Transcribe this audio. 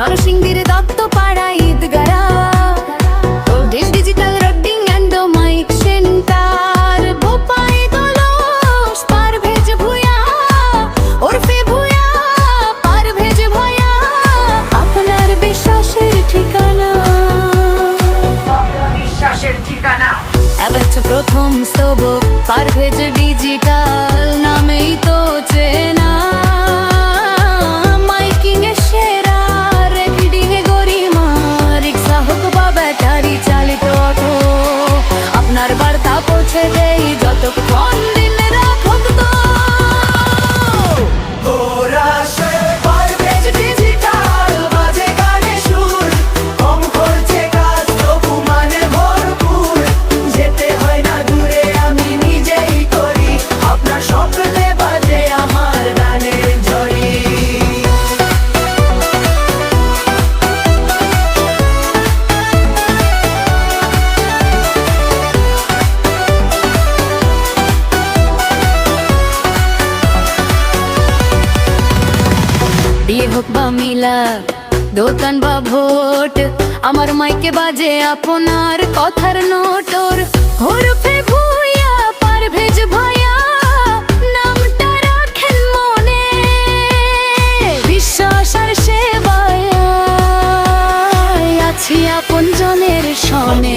নরসিংদীর দত্ত পাড়া ঈদগারা ডিজিটাল রডিং অ্যান্ড মাইক সেন্টার বোপায় দোলস পারভেজ ভুয়া। ওরফে ভুয়া আপনার বিশ্বাসের ঠিকানা। আপনার বিশ্বাসের প্রথম সবো বিয়ে হোক বা মিলাপ দোকান বা ভোট, আমার মাইকে বাজে আপনার কথার নোটর হরফে ভুইয়া, পারভেজ ভাইয়া, নামটা রাখেন মনে। বিশ্বাস আর সেবায় আছি আপনজনের সনে।